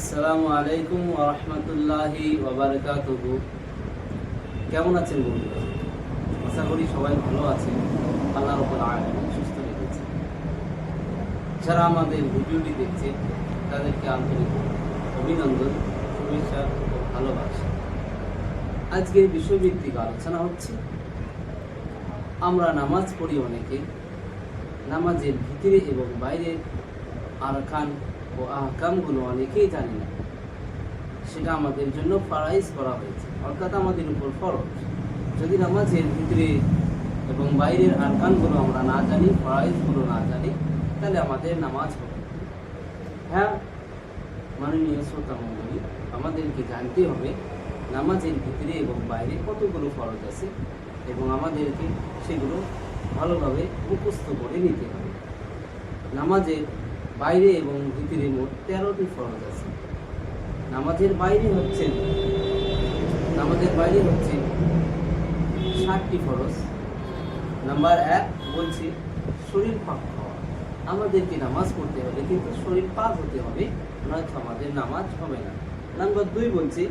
আসসালামু আলাইকুম রহমতুল্লাহি ওবরকাতুহু কেমন আছেন বন্ধুরা? আশা করি সবাই ভালো আছেন। আল্লাহর উপর সুস্থ রেখেছে যারা আমাদের ভিডিওটি দেখছে তাদেরকে আন্তরিক অভিনন্দন, শুভেচ্ছা ও ভালোবাসা। আজকের বিষয়ভিত্তিক আলোচনা হচ্ছে, আমরা নামাজ পড়ি অনেকে, নামাজের ভিতরে এবং বাইরে আরকান ও আহকামগুলো অনেকেই জানি না। সেটা আমাদের জন্য ফারাইজ করা হয়েছে। অর্থাৎ আমাদের উপর ফরজ। যদি নামাজের ভিতরে এবং বাইরের আরকানগুলো আমরা না জানি, ফরাইজগুলো না জানি, তাহলে আমাদের নামাজ হবে হ্যাঁ মাননীয় শ্রোতা মণ্ডলী, আমাদেরকে জানতে হবে নামাজের ভিতরে এবং বাইরে কতগুলো ফরজ আছে এবং আমাদেরকে সেগুলো ভালোভাবে মুখস্থ করে নিতে হবে। নামাজের বাইরে এবং ভিতরে মোট তেরোটি ফরজ আছে। নামাজের বাইরে হচ্ছে নামাজের বাইরে হচ্ছে ষাটটি ফরজ। নাম্বার এক বলছে শরীর পাক হওয়া। আমাদেরকে নামাজ পড়তে হবে, কিন্তু শরীর পাক হতে হবে, নয়তো আমাদের নামাজ হবে না। নাম্বার দুই বলছে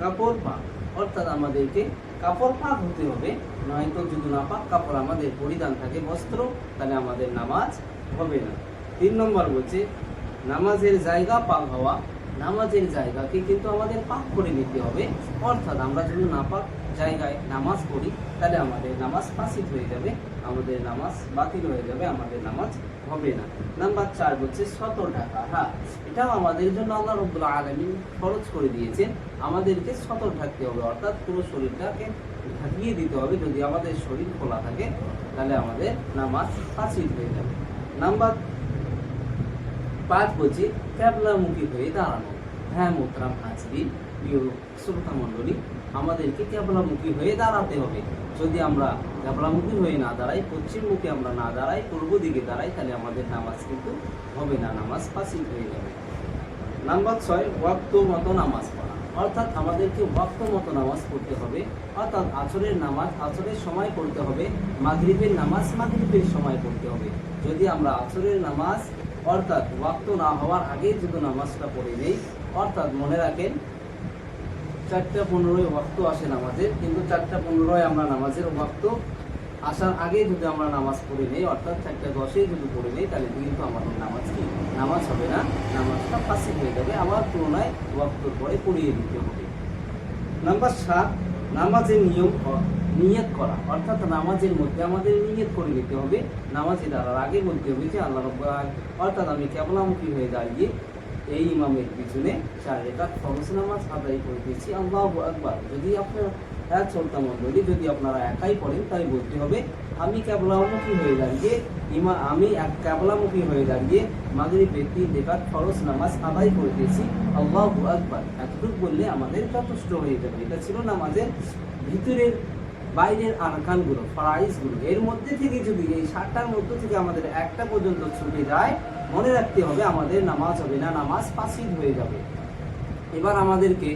কাপড় পাক, অর্থাৎ আমাদেরকে কাপড় পাক হতে হবে, নয়তো যদি না পাক, কাপড় আমাদের পরিধান থাকে বস্ত্র, তাহলে আমাদের নামাজ হবে না। তিন নম্বর বলছে, নামাজের জায়গা পাক হওয়া, নামাজের জায়গাকে কিন্তু আমাদের পাক করে নিতে হবে। অর্থাৎ আমরা যদি না পাক জায়গায় নামাজ পড়ি, তাহলে আমাদের নামাজ ফাঁসিদ হয়ে যাবে, আমাদের নামাজ বাতিল হয়ে যাবে, আমাদের নামাজ হবে না। নাম্বার চার হচ্ছে শত টাকা। হ্যাঁ এটাও আমাদের জন্য আল্লাহ রব্দুল্লাহ আলমিন খরচ করে দিয়েছেন। আমাদেরকে সতর্ক থাকতে হবে, অর্থাৎ পুরো শরীরটাকে ঢাকিয়ে দিতে হবে। যদি আমাদের শরীর খোলা থাকে, তাহলে আমাদের নামাজ ফাঁসিদ হয়ে যাবে। নাম্বার পাঁচ বলছে ক্যাবলামুখী হয়ে দাঁড়ানো। হ্যাঁ মোতরাম হাজরি, প্রিয় শ্রোতা মণ্ডলী, আমাদেরকে ক্যাবলামুখী হয়ে দাঁড়াতে হবে। যদি আমরা ক্যাবলামুখী হয়ে না দাঁড়াই পশ্চিমমুখী আমরা না দাঁড়াই, পূর্ব দিকে দাঁড়াই, তাহলে আমাদের নামাজ কিন্তু হবে না, নামাজ ফাঁসিদ হয়ে যাবে। নাম্বার ছয়, ওয়াক্ত মতো নামাজ পড়া। অর্থাৎ আমাদেরকে ওয়াক্ত মতো নামাজ পড়তে হবে। অর্থাৎ আচরের নামাজ আচরের সময় পড়তে হবে, মাগরিবের নামাজ মাগরিবের সময় পড়তে হবে। যদি আমরা আচরের নামাজ অর্থাৎ ওয়াক্ত না হওয়ার আগেই যদি নামাজটা পড়ে নেই। অর্থাৎ মনে রাখেন, চারটা পনেরোই ওয়াক্ত আসে নামাজের, কিন্তু চারটা পনেরোয় আমরা নামাজের ওয়াক্ত আসার আগে যদি আমরা নামাজ পড়ে নেই, অর্থাৎ চারটা দশে যদি পড়ে নেই, তাহলে কিন্তু আমাদের নামাজ কি? নামাজ হবে না, নামাজটা ফাঁসি হয়ে যাবে, আবার পুনরায় ওয়াক্তর পরে পড়িয়ে দিতে হবে। নাম্বার সাত, নামাজের নিয়ম নিয়ত করা। অর্থাৎ নামাজের মধ্যে আমাদের নিয়ত করে নিতে হবে। নামাজে দাঁড়ার আগে বলতে হবে যে আল্লাহ আলামিন, অর্থাৎ আমি কেবলামুখী হয়ে দাঁড়িয়ে এই ইমামের পিছনে চার রেখাত ফরজ নামাজ আদায় করে দিয়েছি। আল্লাহ একবার যদি আপনার এক শ্রোতা মণ্ডলী যদি আপনারা একাই পড়েন তাই বলতে হবে আমি কেবলামুখী হয়ে দাঁড়িয়ে ইমা আমি এক কেবলামুখী হয়ে দাঁড়িয়ে মাগরিবের ব্যক্তি রেখাত ফরজ নামাজ আদায় করে দিয়েছি। আল্লাহ আকবার। এতটুকু বললে আমাদের যথেষ্ট হয়ে যাবে। এটা ছিল নামাজের ভিতরের বাইরের আরকানগুলো ফরাইজগুলো এর মধ্যে থেকে যদি এই সাতটার মধ্যে থেকে আমাদের একটা পর্যন্ত ছুটে যায়, মনে রাখতে হবে আমাদের নামাজ হবে না, নামাজ পাসিদ হয়ে যাবে। এবার আমাদেরকে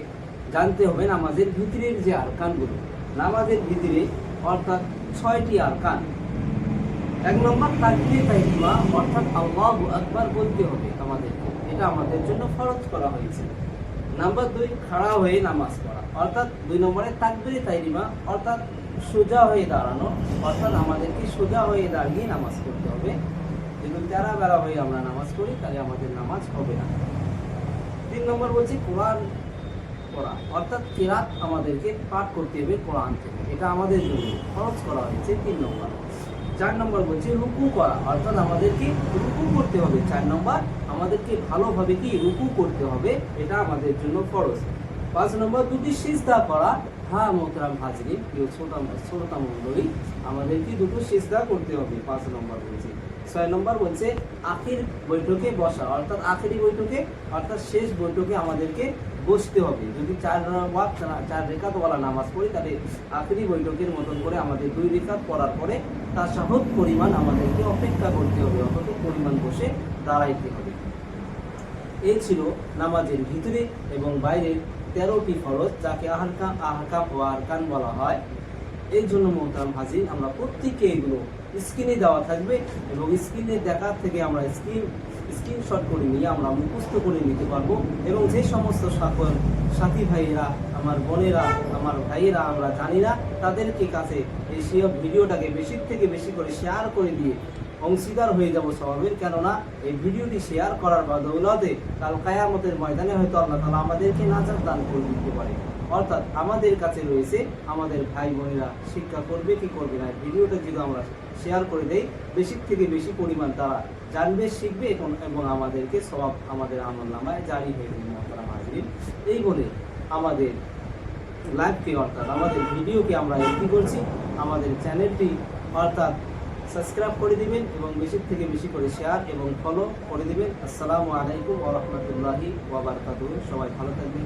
জানতে হবে নামাজের ভিতরের যে আরকানগুলো, নামাজের ভিতরে অর্থাৎ ছয়টি আরকান। এক নম্বর, তাকবীর তাইমা অর্থাৎ আল্লাহু আকবার বলতে হবে আমাদেরকে, এটা আমাদের জন্য ফরজ করা হয়েছে। নাম্বার দুই, খাড়া হয়ে নামাজ পড়া, অর্থাৎ দুই নম্বরে তাকবিরে তাইরিমা অর্থাৎ সোজা হয়ে দাঁড়ানো, অর্থাৎ আমাদেরকে সোজা হয়ে দাঁড়িয়ে নামাজ পড়তে হবে। যদি তেরা বেড়া হয়ে আমরা নামাজ পড়ি, তাহলে আমাদের নামাজ হবে না। তিন নম্বর বলছি, কোরআন পড়া, অর্থাৎ কেরাত আমাদেরকে পাঠ করতে হবে কোরআন থেকে। এটা আমাদের জন্য খরচ করা হয়েছে তিন নম্বর। চার নম্বর বলছে, রুকু করা, অর্থাৎ আমাদেরকে রুকু করতে হবে। চার নম্বর, আমাদেরকে ভালোভাবে কি রুকু করতে হবে, এটা আমাদের জন্য খরচ পাঁচ নম্বর, দুটি সিজদা করা হ্যাঁ মোহতারাম হাজরি, প্রিয় শ্রোতা শ্রোতা মণ্ডলী, আমাদেরকে দুটো সিজদা করতে হবে, পাঁচ নম্বর বলছে। ছয় নম্বর বলছে, আখির বৈঠকে বসা, অর্থাৎ আখেরি বৈঠকে, অর্থাৎ শেষ বৈঠকে আমাদেরকে বসতে হবে। যদি চার ওয়াক্ত না- চার রেখাত ওয়ালা নামাজ পড়ি, তাহলে আখেরি বৈঠকের মতন করে আমাদের দুই রেখাত পড়ার পরে তার সাহত পরিমাণ আমাদেরকে অপেক্ষা করতে হবে অতটুকু পরিমাণ বসে দাঁড়াইতে হবে। এই ছিল নামাজের ভিতরে এবং বাইরের তেরোটি ফরজ যাকে আহরকাম আহকাম ও আরকান বলা হয়। এই জন্য মোহতারাম হাজির, আমরা প্রত্যেকে এগুলো স্ক্রিনে দেওয়া থাকবে এবং স্ক্রিনে দেখার থেকে আমরা স্ক্রিন, স্ক্রিনশট করে নিয়ে আমরা মুখস্থ করে নিতে পারব এবং যে সমস্ত সকল সাথী ভাইয়েরা, আমার বোনেরা, আমার ভাইয়েরা আমরা জানি না, তাদেরকে কাছে এই ভিডিওটাকে বেশি থেকে বেশি করে শেয়ার করে দিয়ে অংশীদার হয়ে যাব স্বভাবের কেননা, এই ভিডিওটি শেয়ার করার বা দৌলতে কাল কায়ামতের ময়দানে হয়তো আল্লাহ তালা আমাদেরকে নাজার দান করে দিতে পারে। অর্থাৎ আমাদের কাছে রয়েছে, আমাদের ভাই বোনেরা শিক্ষা করবে, কি করবে না ভিডিওটা যদি আমরা শেয়ার করে দেই, বেশি থেকে বেশি পরিমাণ তারা জানবে, শিখবে এবং এবং আমাদেরকে সব আমাদের আমল নামায় জারি হয়ে যাবে হাজরিন। এই বলে আমাদের লাইভকে অর্থাৎ আমাদের ভিডিওকে আমরা এন্ট্রি করছি। আমাদের চ্যানেলটি অর্থাৎ সাবস্ক্রাইব করে দিবেন এবং বেশি থেকে বেশি করে শেয়ার এবং ফলো করে দিবেন। আসসালামু আলাইকুম ওয়া রাহমাতুল্লাহি ওয়া বারাকাতুহু। সবাই ভালো থাকবেন।